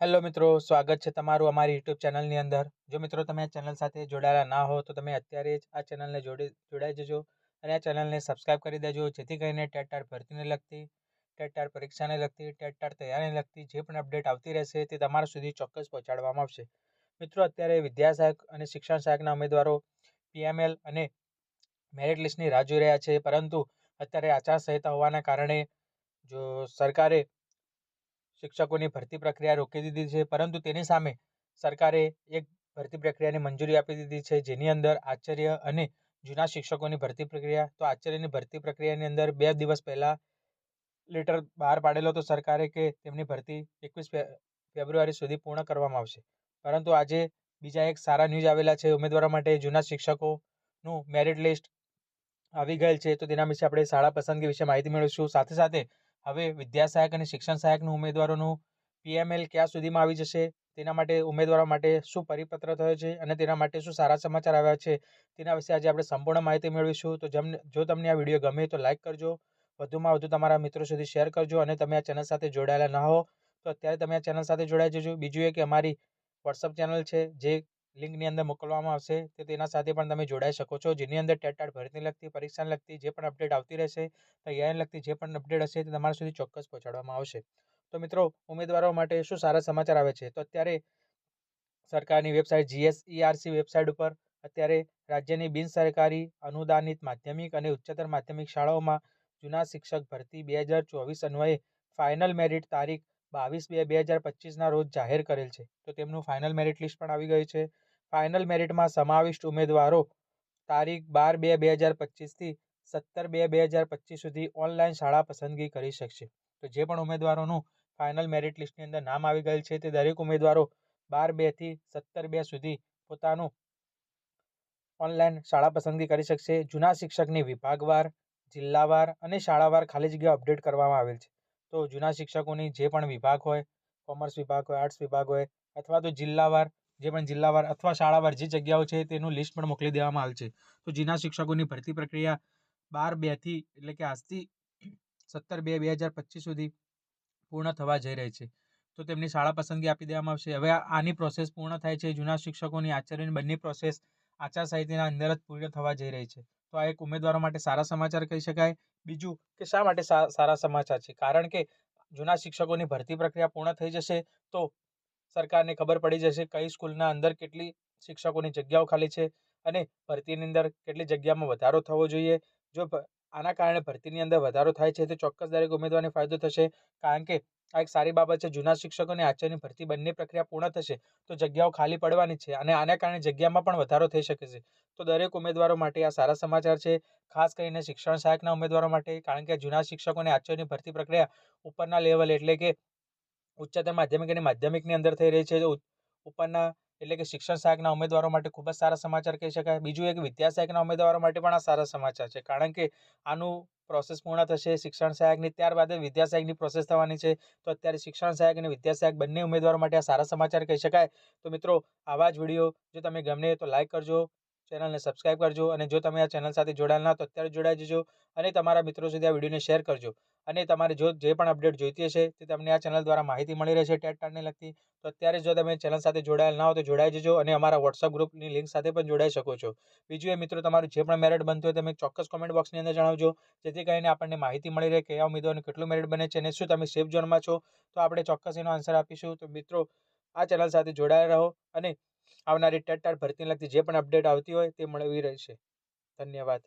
Hello મિત્રો, સ્વાગત છે તમારું અમારી યુટ્યુબ ચેનલની અંદર. જો મિત્રો તમે આ ચેનલ સાથે જોડાયેલા ના હો તો તમે અત્યારે જ આ ચેનલને જોડી, જોડાઈ જજો અને આ ચેનલને સબસ્ક્રાઈબ કરી દેજો, જેથી કરીને ટેટ ટાટ ભરતીને લગતી ટેટ ટાટ પરીક્ષાને લગતી ટેટ ટાટ તૈયારીને લગતી જે પણ અપડેટ આવતી રહેશે તે તમારા સુધી ચોક્કસ પહોંચાડવામાં આવશે. મિત્રો, અત્યારે વિદ્યા સહાયક અને શિક્ષણ સહાયકના ઉમેદવારો પીએમએલ અને મેરિટ લિસ્ટની રાહ જોઈ રહ્યા છે, પરંતુ અત્યારે આચારસંહિતા હોવાના કારણે જો સરકારે શિક્ષકોની ભરતી પ્રક્રિયા રોકી દીધી છે, પરંતુ તેની સામે સરકારે એક ભરતી પ્રક્રિયાની મંજૂરી આપી દીધી છે, જેની અંદર આચાર્ય અને જૂના શિક્ષકોની ભરતી પ્રક્રિયા, તો આચાર્યની ભરતી પ્રક્રિયાની અંદર બે દિવસ પહેલાં લેટર બહાર પાડેલો હતો સરકારે કે તેમની ભરતી એકવીસ ફેબ્રુઆરી સુધી પૂર્ણ કરવામાં આવશે. પરંતુ આજે બીજા એક સારા ન્યૂઝ આવેલા છે, ઉમેદવારો માટે જૂના શિક્ષકોનું મેરિટ લિસ્ટ આવી ગયેલ છે, તો તેના વિશે આપણે શાળા પસંદગી વિશે માહિતી મેળવીશું. સાથે સાથે હવે વિદ્યા સહાયક અને શિક્ષણ સહાયકનું ઉમેદવારોનું પીએમએલ ક્યાં સુધીમાં આવી જશે? તેના માટે ઉમેદવારો માટે શું પરિપત્ર થયો છે? અને તેના માટે શું સારા સમાચાર આવ્યા છે? તેના વિશે આજે આપણે સંપૂર્ણ માહિતી મેળવીશું. તો જમને જો તમને આ વીડિયો ગમે તો લાઇક કરજો. વધુમાં વધુ તમારા મિત્રો સુધી શેર કરજો અને તમે આ ચેનલ સાથે જોડાયેલા ના હો તો અત્યારે તમે આ ચેનલ સાથે જોડાઈ જજો. બીજું એ કે અમારી વોટ્સઅપ ચેનલ છે જે લિંકની અંદર મોકલવામાં આવશે, તો તેના સાથે પણ તમે જોડાઈ શકો છો. જેની અંદર ટેટ ટાટ ભરતીને લગતી, પરીક્ષાને લગતી જે પણ અપડેટ આવતી રહેશે તૈયારીને લગતી જે પણ અપડેટ હશે, તે તમારા સુધી ચોક્કસ પહોંચાડવામાં આવશે. તો મિત્રો, ઉમેદવારો માટે શું સારા સમાચાર આવે છે? તો અત્યારે સરકારની વેબસાઇટ જીએસઈઆરસી વેબસાઇટ ઉપર અત્યારે રાજ્યની બિન સરકારી અનુદાનિત માધ્યમિક અને ઉચ્ચતર માધ્યમિક શાળાઓમાં જૂના શિક્ષક ભરતી બે હજાર ચોવીસ અન્વયે ફાઇનલ મેરિટ તારીખ બાવીસ બે બે હજાર પચીસના રોજ જાહેર કરેલ છે. તો તેમનું ફાઇનલ મેરિટ લિસ્ટ પણ આવી ગયું છે. ફાઇનલ મેરિટમાં સમાવિષ્ટ ઉમેદવારો તારીખ બાર બે બે હજાર પચીસથી સત્તર બે બે હજાર પચીસ સુધી ઓનલાઈન શાળા પસંદગી કરી શકશે. તો જે પણ ઉમેદવારોનું ફાઇનલ મેરિટ લિસ્ટની અંદર નામ આવી ગયેલ છે તે દરેક ઉમેદવારો બાર બેથી સત્તર બે સુધી પોતાનું ઓનલાઈન શાળા પસંદગી કરી શકશે. જૂના શિક્ષકની વિભાગવાર જિલ્લાવાર અને શાળાવાર ખાલી જગ્યા અપડેટ કરવામાં આવેલ છે. તો જૂના શિક્ષકોની જે પણ વિભાગ હોય, કોમર્સ વિભાગ હોય, આર્ટ્સ વિભાગ હોય અથવા તો જિલ્લાવાર જે પણ જિલ્લાવાર અથવા શાળાવાર જે જગ્યાઓ છે તેનું લિસ્ટ પણ મોકલી દેવામાં આવેલ છે. તો જીના શિક્ષકોની ભરતી પ્રક્રિયા બાર બેથી એટલે કે આજથી સત્તર બે બે હજાર પચીસ સુધી પૂર્ણ થવા જઈ રહી છે. તો તેમની શાળા પસંદગી આપી દેવામાં આવશે. હવે આની પ્રોસેસ પૂર્ણ થાય છે. જૂના શિક્ષકોની આચાર્યની બંને પ્રોસેસ આચારસંહિતાના અંદર જ પૂર્ણ થવા જઈ રહી છે. તો આ એક ઉમેદવારો માટે સારા સમાચાર કહી શકાય. બીજું કે શા માટે સારા સમાચાર છે? કારણ કે જૂના શિક્ષકોની ભરતી પ્રક્રિયા પૂર્ણ થઈ જશે તો સરકારને ખબર પડી જશે કઈ સ્કૂલના અંદર કેટલી શિક્ષકોની જગ્યાઓ ખાલી છે અને ભરતીની અંદર કેટલી જગ્યામાં વધારો થવો જોઈએ. જો આના કારણે ભરતીની અંદર વધારો થાય છે તો ચોક્કસ દરેક ઉમેદવારને ફાયદો થશે. કારણ કે આ એક સારી બાબત છે, જૂના શિક્ષકો અને આચાર્યની ભરતી બંને પ્રક્રિયા પૂર્ણ થશે તો જગ્યાઓ ખાલી પડવાની છે અને આના કારણે જગ્યામાં પણ વધારો થઈ શકે છે. તો દરેક ઉમેદવારો માટે આ સારા સમાચાર છે. ખાસ કરીને શિક્ષણ સહાયકના ઉમેદવારો માટે, કારણ કે જૂના શિક્ષકો અને આચાર્યની ભરતી પ્રક્રિયા ઉપરના લેવલ એટલે કે ઉચ્ચતર માધ્યમિક અને માધ્યમિકની અંદર થઈ રહી છે. ઉપરના એટલે કે શિક્ષણ સહાયકના ઉમેદવારો માટે ખૂબ જ સારા સમાચાર કહી શકાય. બીજું એક વિદ્યા સહાયકના ઉમેદવારો માટે પણ આ સારા સમાચાર છે. કારણ કે આનું પ્રોસેસ પૂર્ણ થશે શિક્ષણ સહાયકની ત્યારબાદ વિદ્યા સહાયકની પ્રોસેસ થવાની છે. તો અત્યારે શિક્ષણ સહાયક અને વિદ્યા સહાયક બંને ઉમેદવારો માટે આ સારા સમાચાર કહી શકાય. તો મિત્રો, આવા જ વીડિયો જો તમે ગમે તો લાઇક કરજો. ચેનલને સબસ્ક્રાઈબ કરજો અને જો તમે આ ચેનલ સાથે જોડાયેલ ના તો અત્યારે જોડાઈ જજો અને તમારા મિત્રો સુધી આ વિડીયોને શેર કરજો. અને તમારે જો જે પણ અપડેટ જોઈતી હશે તે તમને આ ચેનલ દ્વારા માહિતી મળી રહેશે ટેટ ટાટને લગતી. તો અત્યારે જો તમે ચેનલ સાથે જોડાયેલ ના હો તો જોડાઈ જજો અને અમારા વોટ્સઅપ ગ્રુપની લિંક સાથે પણ જોડાઈ શકો છો. બીજું એ મિત્રો તમારું જે પણ મેરિટ બનતું હોય તમે ચોક્કસ કોમેન્ટ બોક્સની અંદર જણાવજો. જેથી કરીને આપણને માહિતી મળી રહે કે આ ઉમેદવારનું કેટલું મેરિટ બને છે અને શું તમે સેફ ઝોનમાં છો. તો આપણે ચોક્કસ એનો આન્સર આપીશું. તો મિત્રો, આ ચેનલ સાથે જોડાયેલા રહો અને આવનારી ટેટ ટાટ ભરતીને લગતી જે પણ અપડેટ આવતી હોય તે મળવી રહેશે. ધન્યવાદ.